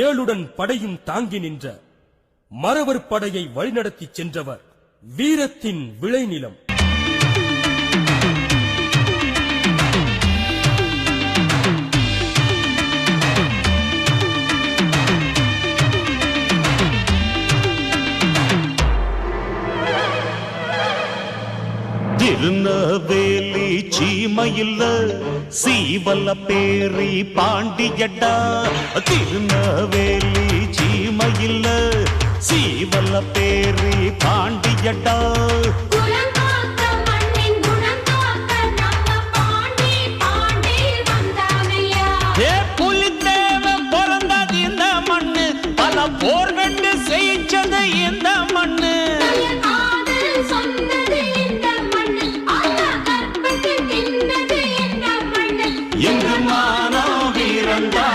வேலுடன் படையும் தாங்கி நின்ற மறவர் படையை வழிநடத்திச் சென்றவர் வீரத்தின் விளைநிலம். திருநவேலி சீமையில் சீவல பேரி பாண்டியடா திருநவேலி சீமையில் சீவல பேரி பாண்டியடா குலங்காத்த Bamba.